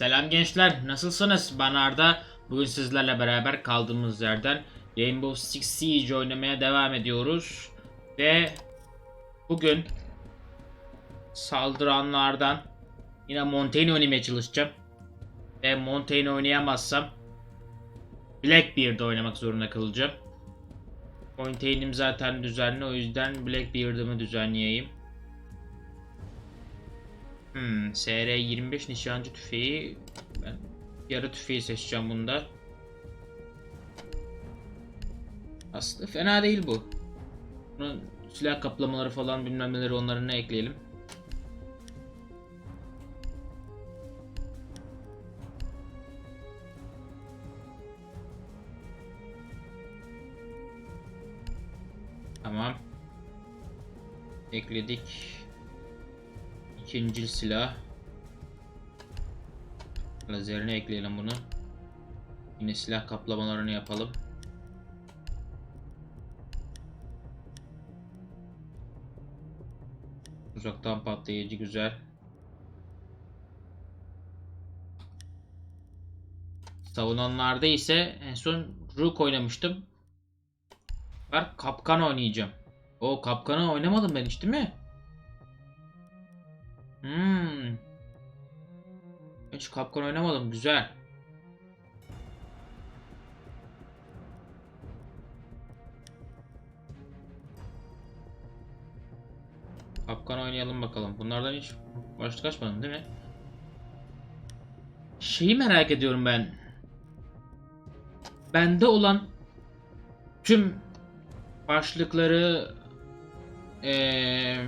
Selam gençler, nasılsınız? Ben Arda. Bugün sizlerle beraber kaldığımız yerden Rainbow Six Siege oynamaya devam ediyoruz. Ve bugün saldıranlardan yine Montaigne oynamaya çalışacağım. Ve Montaigne oynayamazsam Blackbeard'ı oynamak zorunda kalacağım. Montaigne'im zaten düzenli o yüzden Blackbeard'ımı düzenleyeyim. Hmm, SR25 nişancı tüfeği. Ben yarı tüfeği seçeceğim bunda. Aslında fena değil bu. Bunun silah kaplamaları falan bilmem neleri onlarına ekleyelim. Tamam. Ekledik. İkinci silah. Lazerine ekleyelim bunu. Yine silah kaplamalarını yapalım. Uzaktan patlayıcı güzel. Savunanlarda ise en son Rook oynamıştım. Var kapkan oynayacağım. O kapkanı oynamadım ben hiç değil mi? Hmm. Hiç kapkan oynamadım. Güzel. Kapkan oynayalım bakalım. Bunlardan hiç başlık açmadım değil mi? Şeyi merak ediyorum ben. Bende olan tüm başlıkları eee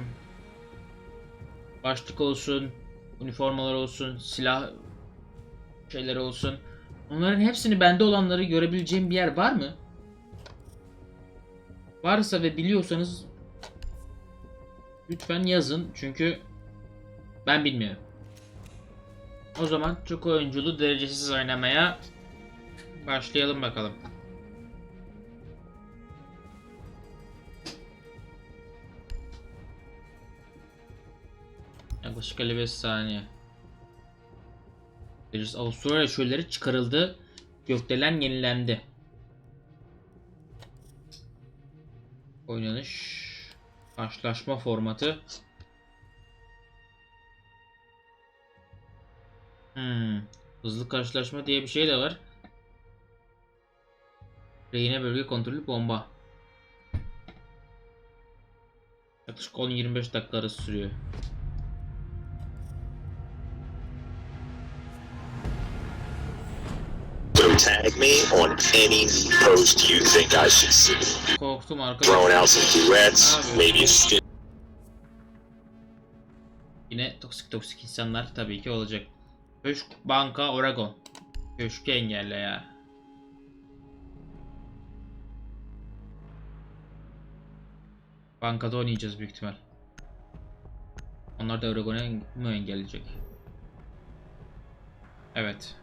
başlık olsun, üniformalar olsun, silah şeyleri olsun. Onların hepsini bende olanları görebileceğim bir yer var mı? Varsa ve biliyorsanız lütfen yazın çünkü ben bilmiyorum. O zaman çok oyunculu derecesiz oynamaya başlayalım bakalım. Yaklaşık 55 saniye. Avustralya çölleri çıkarıldı. Gökdelen yenilendi. Oynanış. Karşılaşma formatı. Hmm. Hızlı karşılaşma diye bir şey de var. Rehine bölge kontrolü bomba. Yaklaşık 10-25 dakika arası sürüyor. Tag me on any post you think I should see. Korktum Throwing arkadaşlar. out some duets, maybe a skin. Yine toksik toksik insanlar tabii ki olacak. Köşk Banka Oregon. Köşkü engelle ya. Bankada oynayacağız büyük ihtimal. Onlar da Oregon'u mu engelleyecek? Evet.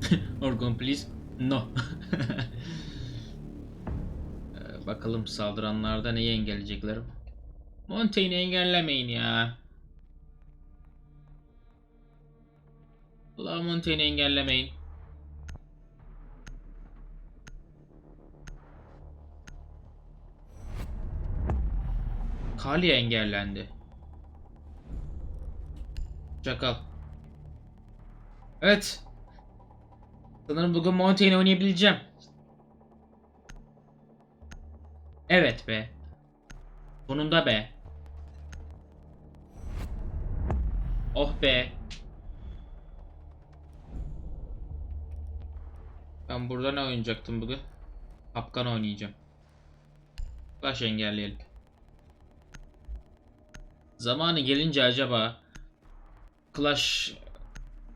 Oregon please. No. Ee, Bakalım saldıranlarda neyi engelleyecekler. Montaigne'i engellemeyin ya. Allah Montaigne'i engellemeyin. Kali engellendi. Çakal. Evet. Sanırım bugün Montaigne oynayabileceğim. Evet be. Sonunda be. Oh be. Ben burada ne oynayacaktım bugün? Kapkan oynayacağım. Flash engelleyelim. Zamanı gelince acaba Clash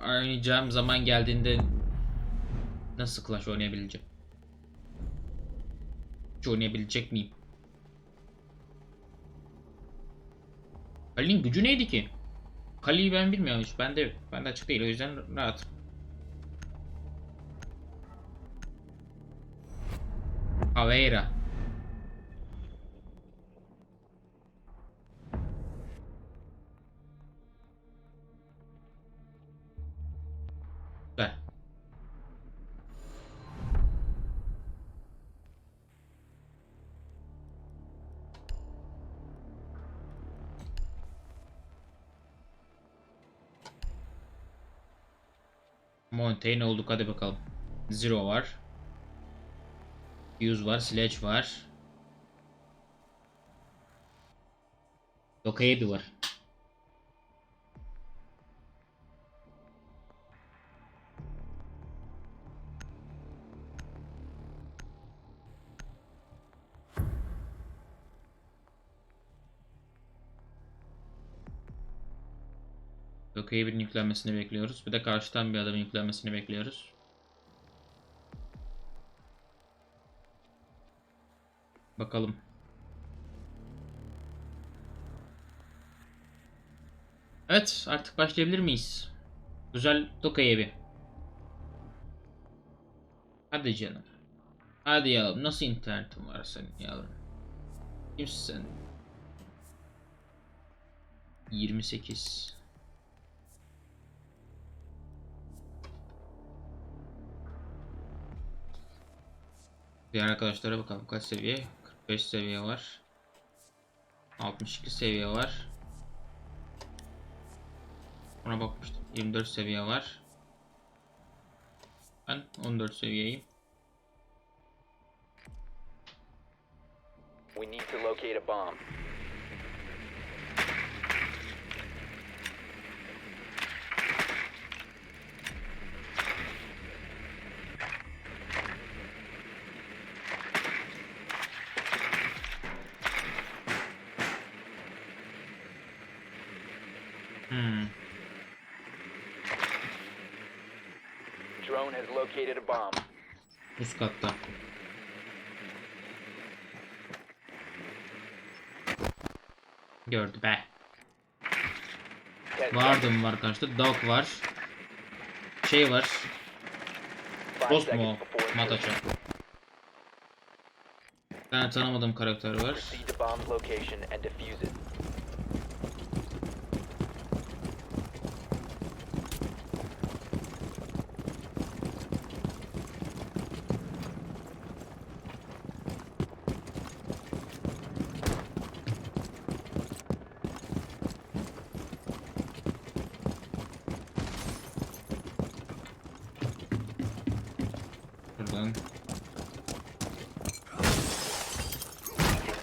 oynayacağım zaman geldiğinde nasıl Clash oynayabileceğim? Hiç oynayabilecek miyim? Kali'nin gücü neydi ki? Kali'yi ben bilmiyorum hiç. Ben de ben de açık değil o yüzden rahat. Aveira. Montaigne olduk hadi bakalım. Zero var. Fuse var, Sledge var. Dokaebi var. Dokaebi'nin yüklenmesini bekliyoruz. Bir de karşıdan bir adamın yüklenmesini bekliyoruz. Bakalım. Evet, artık başlayabilir miyiz? Güzel Dokaebi. Hadi canım. Hadi yavrum, nasıl internetin var senin yavrum? Kimsin sen? 28 Diğer arkadaşlara bakalım kaç seviye? 45 seviye var. 62 seviye var. Ona bakmıştım. 24 seviye var. Ben 14 seviyeyim. We need to locate a bomb. Hmm. Drone has located a bomb. Üst katta. Gördü be. Vardım var karşıda. Dog var. Şey var. Ghost mu o? Mataça. tane tanımadığım karakter var. Proceed to bomb's location and defuse it.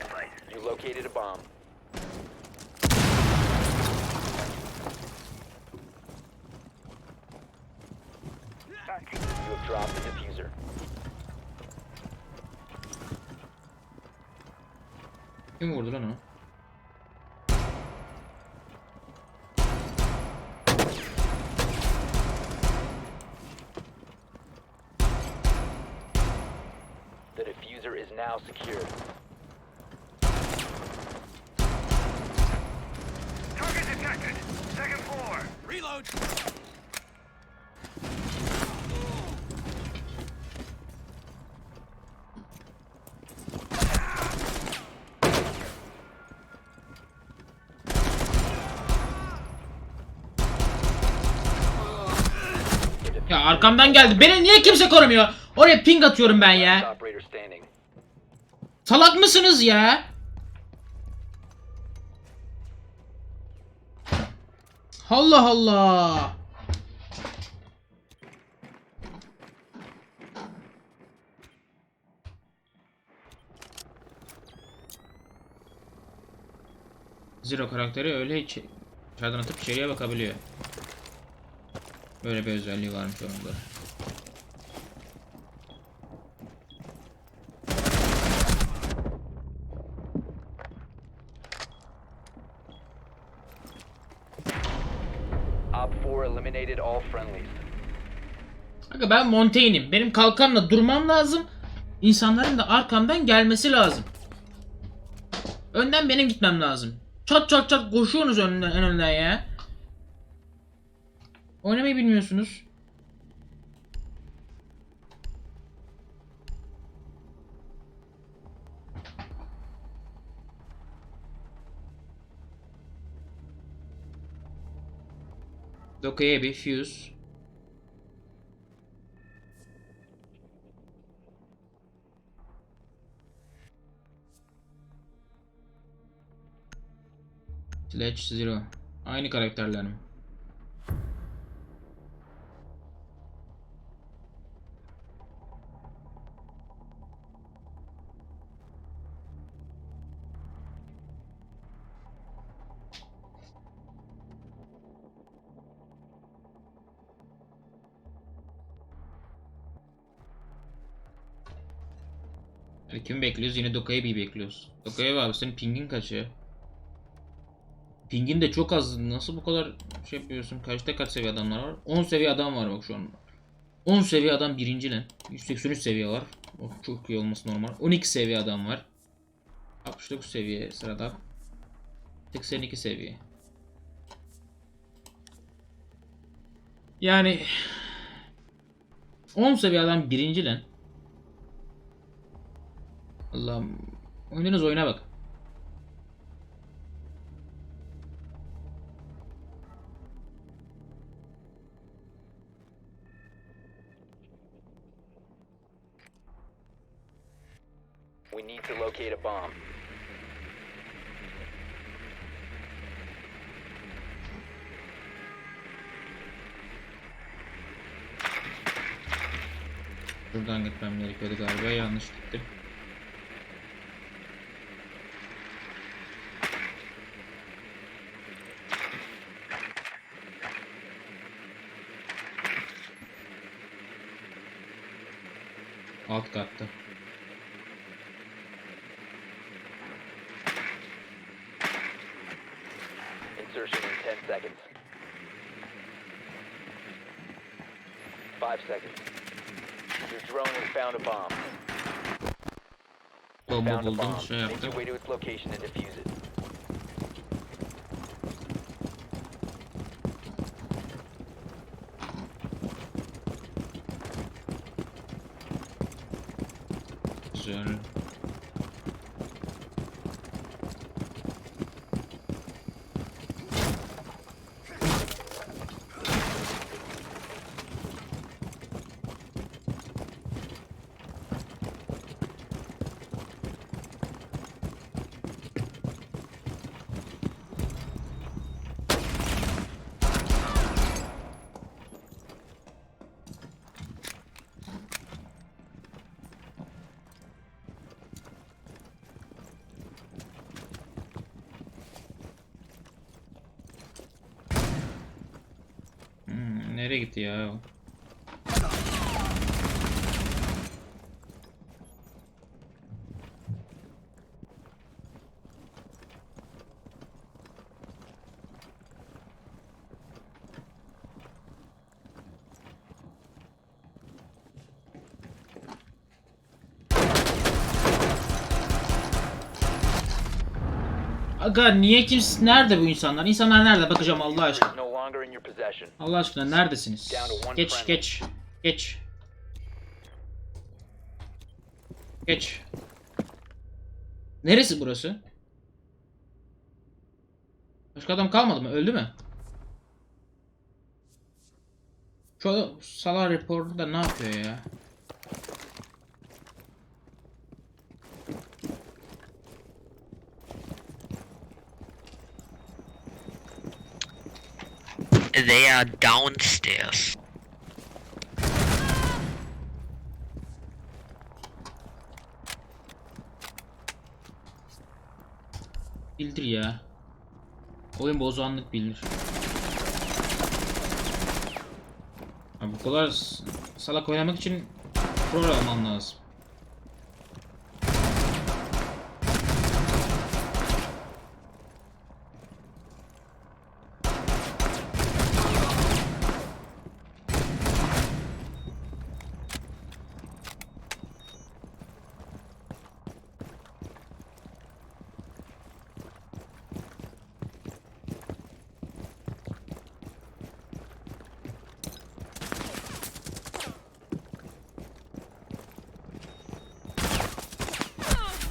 Buradan. You located a bomb. You have dropped the diffuser. Kim vurdu lan o? Secured. Target detected. Second floor. Reload. Ya arkamdan geldi. Beni niye kimse korumuyor? Oraya ping atıyorum ben ya. Salak mısınız ya? Allah Allah. Zero karakteri öyle dışarıdan atıp içeriye bakabiliyor. Böyle bir özelliği varmış onun da. Op 4 eliminated all friendlies. Kanka ben Montaigne'im. Benim kalkanla durmam lazım. İnsanların da arkamdan gelmesi lazım. Önden benim gitmem lazım. Çat çat çat koşuyorsunuz önden, en önden ya. Oynamayı bilmiyorsunuz. Doka'ya bir fuse. Sledge Zero. Aynı karakterler mi? Yani kimi bekliyoruz? Yine Doka'yı bir bekliyoruz. Doka'ya abi senin pingin kaç? Pingin de çok az. Nasıl bu kadar şey yapıyorsun? Kaçta kaç seviye adamlar var? 10 seviye adam var bak şu an. 10 seviye adam birinci lan. 183 seviye var. O çok iyi olması normal. 12 seviye adam var. 69 seviye sırada. 82 seviye. Yani 10 seviye adam birinci lan. Allah'ım. Oynadığınız oyuna bak. We need to locate a bomb. Buradan gitmem gerekiyordu galiba. Yanlış gittim. Alt katta. Insertion in 10 seconds. 5 seconds. Your drone has found a bomb. Bomba Found a bomb. şey Make your way to its location and defuse it. Nereye gitti ya? Aga niye kimse nerede bu insanlar? İnsanlar nerede? Bakacağım Allah aşkına. Longer in your possession. Allah aşkına neredesiniz? Geç geç. Geç. Geç. Neresi burası? Başka adam kalmadı mı? Öldü mü? Şu Salah reporter da ne yapıyor ya? They are downstairs. Bildir ya. Oyun bozanlık bildir. Abi bu kadar salak oynamak için pro olman lazım.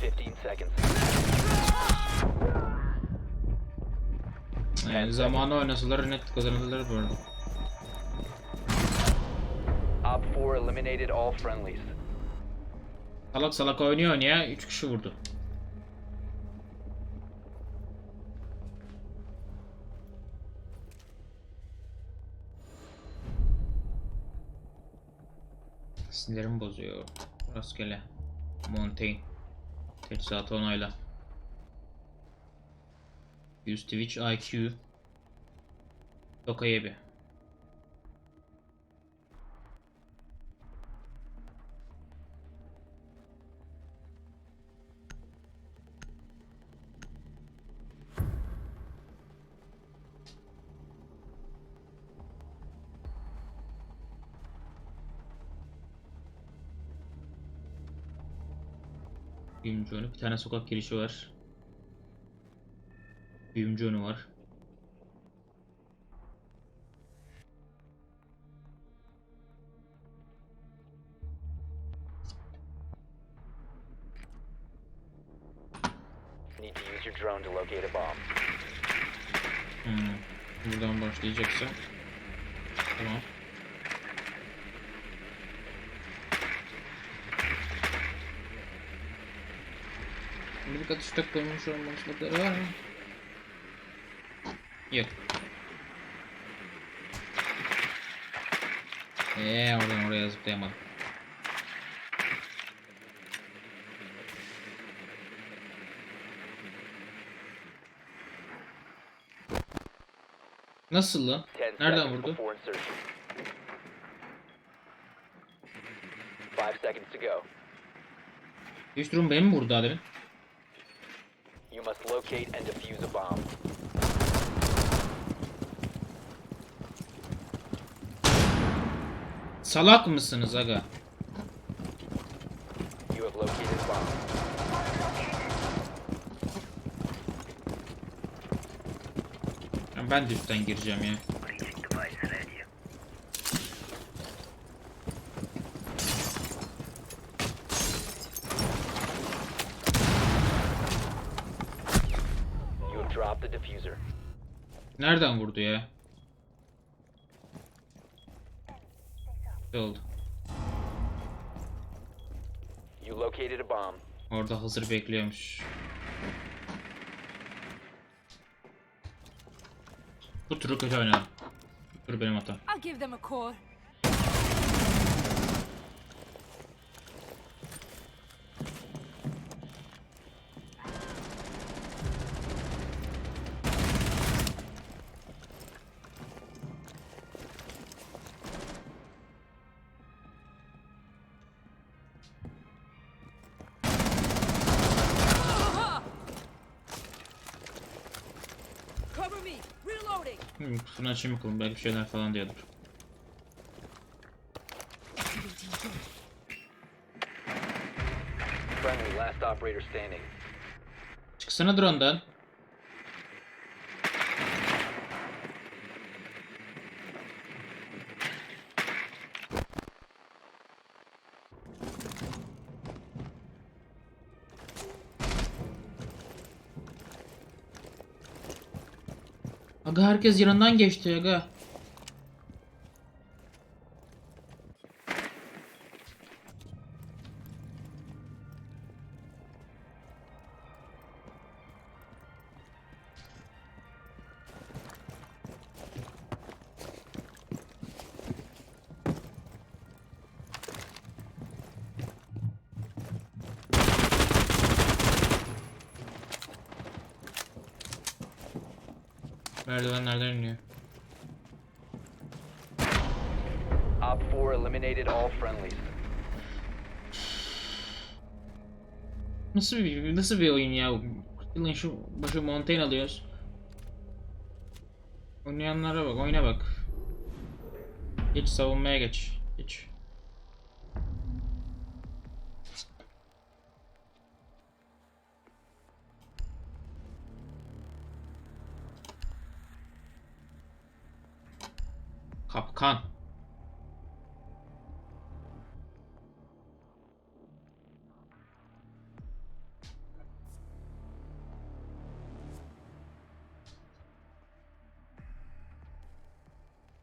Fifteen seconds. Yani zamanı oynasalar net kazanırlar bu arada. Op 4 eliminated all friendlies. Salak salak oynuyor ya 3 kişi vurdu. Sinirim bozuyor. Rastgele. Montaigne. Teçhizatı onayla. 100 Twitch IQ. Tokayebi. Büyümcü önü. Bir tane sokak girişi var. Büyümcü önü var. Koymuş olmaçlıkları var mı? Yok. Eee oradan oraya zıplayamadım. Nasıl lan? 10 Nereden vurdu? before insertion. 5 seconds to go. Üç durum benim mi vurdu daha demin? Must locate and defuse a bomb. Salak mısınız aga? You have located bomb. Ben de üstten gireceğim ya. You have dropped the diffuser. Nereden vurdu ya? Ne oldu? You located a bomb. Orada hazır bekliyormuş. Bu turu kötü oynadım. Bu turu benim hatam. I'll give them a call. Kutusunu açayım bakalım belki şeyler falan diyordur. Çıksana drone'dan. Herkes yanından geçti aga. Merdivenlerden iniyor. Op 4 eliminated all friendlies. Nasıl bir nasıl bir oyun ya? Yılın şu başı Montaigne alıyoruz. Oynayanlara bak, oyuna bak. Geç savunmaya geç. Kapkan.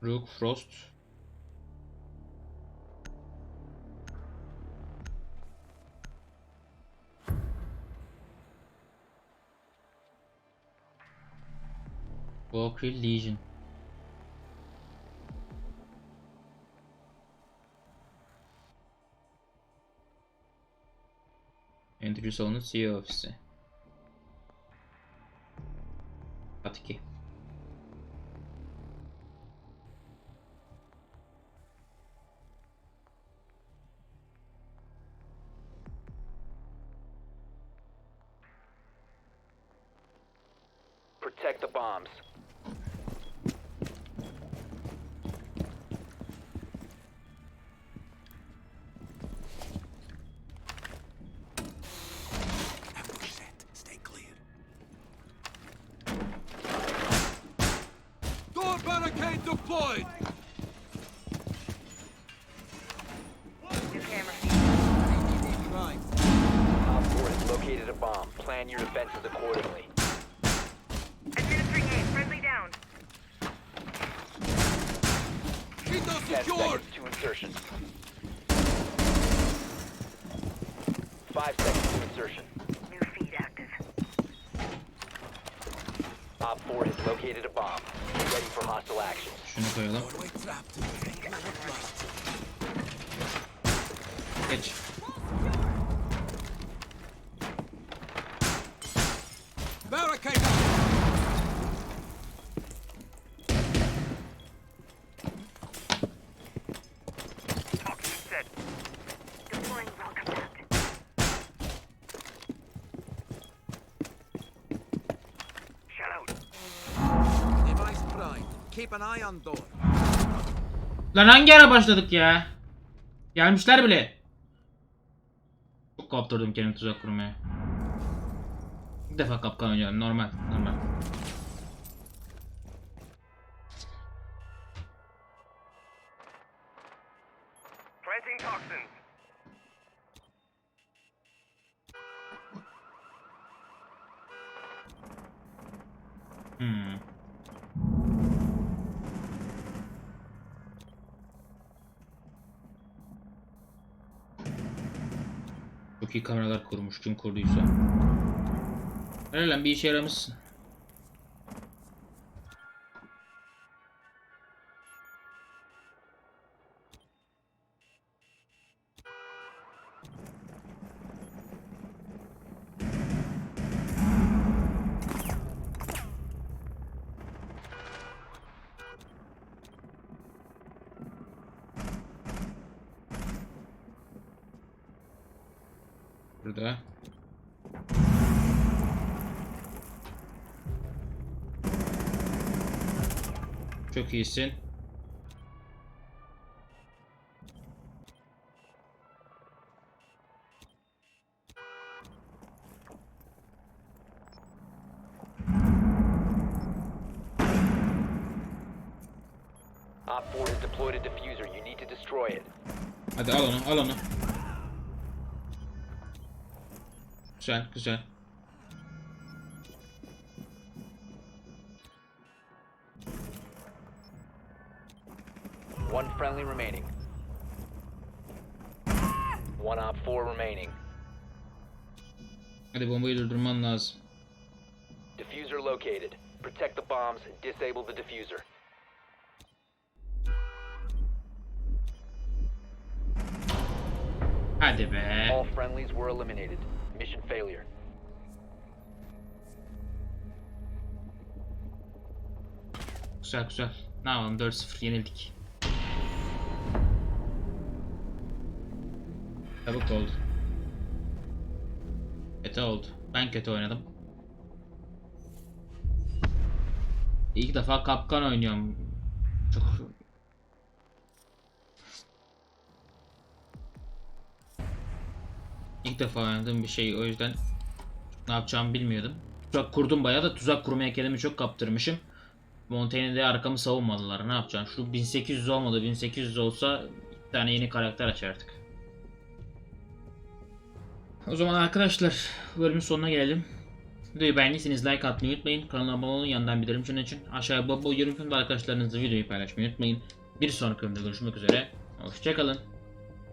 Rook Frost. Valkyrie Legion. Endüstri salonu CEO ofisi. Kat 2. Plan your defenses accordingly. Administering aid. Friendly down. Kito secured. to insertion. 5 seconds to insertion. New feed active. Op 4 has located a bomb. Be ready for hostile action. Şunu koyalım. Doorway trapped. Geç. Keep. Lan hangi ara başladık ya? Gelmişler bile. Çok kaptırdım kendimi tuzak kurmaya. İlk defa kapkan oynuyorum normal normal. Kameralar kurmuş kim kurduysa. Lan bir işe yaramışsın. Burada. Çok iyisin. Op 4 has deployed a diffuser. You need to destroy it. Hadi al onu, al onu. Güzel, güzel. One friendly remaining. One Op 4 remaining. Hadi bombayı durdurman lazım. Diffuser located. Protect the bombs. Disable the diffuser. Hadi be. All friendlies were eliminated. Mission failure. Güzel güzel. Ne yapalım 4-0 yenildik. Çabuk oldu. Kötü oldu. Ben kötü oynadım. İlk defa kapkan oynuyorum. İlk defa oynadığım bir şey o yüzden ne yapacağımı bilmiyordum. Tuzak kurdum bayağı da tuzak kurmaya kendimi çok kaptırmışım. Montaigne'de arkamı savunmadılar. Ne yapacağım? Şu 1800 olmadı. 1800 olsa bir tane yeni karakter açardık. O zaman arkadaşlar bölümün sonuna gelelim. Videoyu beğendiyseniz like atmayı unutmayın. Kanala abone olun yandan bildirim için için. Aşağıya baba yorum ve arkadaşlarınızla videoyu paylaşmayı unutmayın. Bir sonraki bölümde görüşmek üzere. Hoşçakalın.